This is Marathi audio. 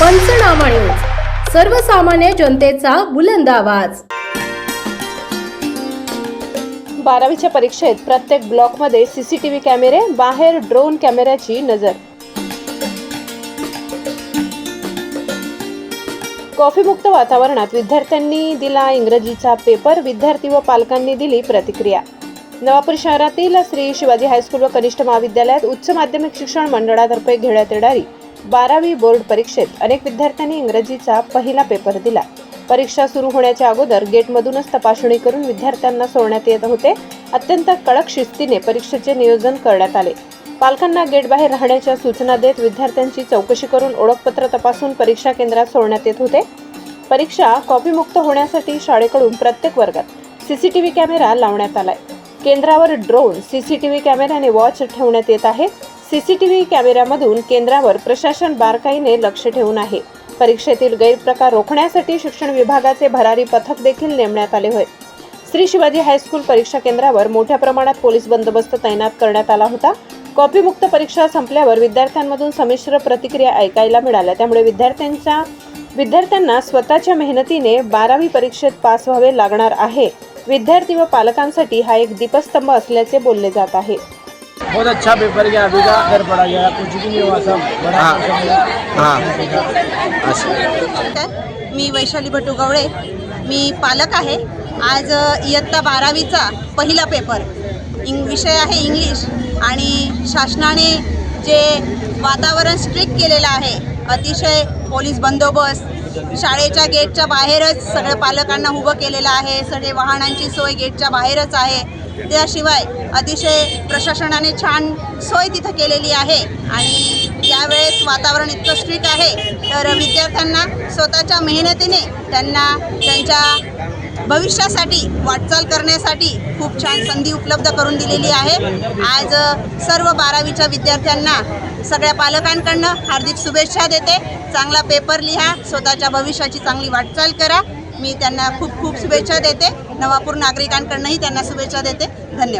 पंचनामा न्यूज. सर्वसामान्य जनतेचा बुलंद आवाज. बारावीच्या परीक्षेत प्रत्येक ब्लॉकमध्ये सीसीटीव्ही कॅमेरे बाहेर ड्रोन कॅमेऱ्याची नजर. कॉफीमुक्त वातावरणात विद्यार्थ्यांनी दिला इंग्रजीचा पेपर विद्यार्थी व पालकांनी दिली प्रतिक्रिया. नवापूर शहरातील श्री शिवाजी हायस्कूल व कनिष्ठ महाविद्यालयात उच्च माध्यमिक शिक्षण मंडळातर्फे घेण्यात येणारी बारावी बोर्ड परीक्षेत अनेक विद्यार्थ्यांनी इंग्रजीचा पहिला पेपर दिला. परीक्षा सुरू होण्याच्या अगोदर गेटमधूनच तपासणी करून विद्यार्थ्यांना सोडण्यात येत होते. अत्यंत कडक शिस्तीने परीक्षेचे नियोजन करण्यात आले. पालकांना गेट बाहेर राहण्याच्या सूचना देत विद्यार्थ्यांची चौकशी करून ओळखपत्र तपासून परीक्षा केंद्रात सोडण्यात येत होते. परीक्षा कॉपीमुक्त होण्यासाठी शाळेकडून प्रत्येक वर्गात सीसीटीव्ही कॅमेरा लावण्यात आलाय. केंद्रावर ड्रोन सीसीटीव्ही कॅमेऱ्याने वॉच ठेवण्यात येत आहे. सीसीटीव्ही कॅमेऱ्यामधून केंद्रावर प्रशासन बारकाईने लक्ष ठेवून आहे. परीक्षेतील गैरप्रकार रोखण्यासाठी शिक्षण विभागाचे भरारी पथक देखील नेमण्यात आले होय. श्री शिवाजी हायस्कूल परीक्षा केंद्रावर मोठ्या प्रमाणात पोलीस बंदोबस्त तैनात करण्यात आला होता. कॉपीमुक्त परीक्षा संपल्यावर विद्यार्थ्यांमधून संमिश्र प्रतिक्रिया ऐकायला मिळाल्या. त्यामुळे विद्यार्थ्यांच्या विद्यार्थ्यांना स्वतःच्या मेहनतीने बारावी परीक्षेत पास व्हावे लागणार आहे. विद्यार्थी व पालकांसाठी हा एक दीपस्तंभ असल्याचे बोलले जात आहे. बहुत अच्छा पेपर गया अभी का घर पड़ा गया कुछ भी नहीं हुआ सब बड़ा हाँ। हां। मी वैशाली भटुगवळे मी पालक आहे. आज इयत्ता बारावीचा पहिला पेपर. इंग विषय आहे इंग्लिश आणि शासनाने जे वातावरण स्ट्रिक्ट केलेलं आहे अतिशय पोलीस बंदोबस्त शाळेच्या गेटच्या बाहेरच सगळ्या पालकांना उभं केलेलं आहे. सगळे वाहनांची सोय गेटच्या बाहेरच आहे. त्याशिवाय अतिशय प्रशासनाने छान सोय तिथं केलेली आहे. आणि यावेळेस वातावरण इतकं स्ट्रिक्ट आहे. तर विद्यार्थ्यांना स्वतःच्या मेहनतीने त्यांना त्यांच्या भविष्यासाठी वाटचाल करण्यासाठी खूप छान संधी उपलब्ध करून दिलेली आहे. आज सर्व बारावीच्या विद्यार्थ्यांना सगळ्या पालकांकडनं हार्दिक शुभेच्छा देते. चांगला पेपर लिहा स्वतःच्या भविष्याची चांगली वाटचाल करा. मी त्यांना खूप खूप शुभेच्छा देते. नवापूर नागरिकांकडनंही त्यांना शुभेच्छा देते. धन्यवाद.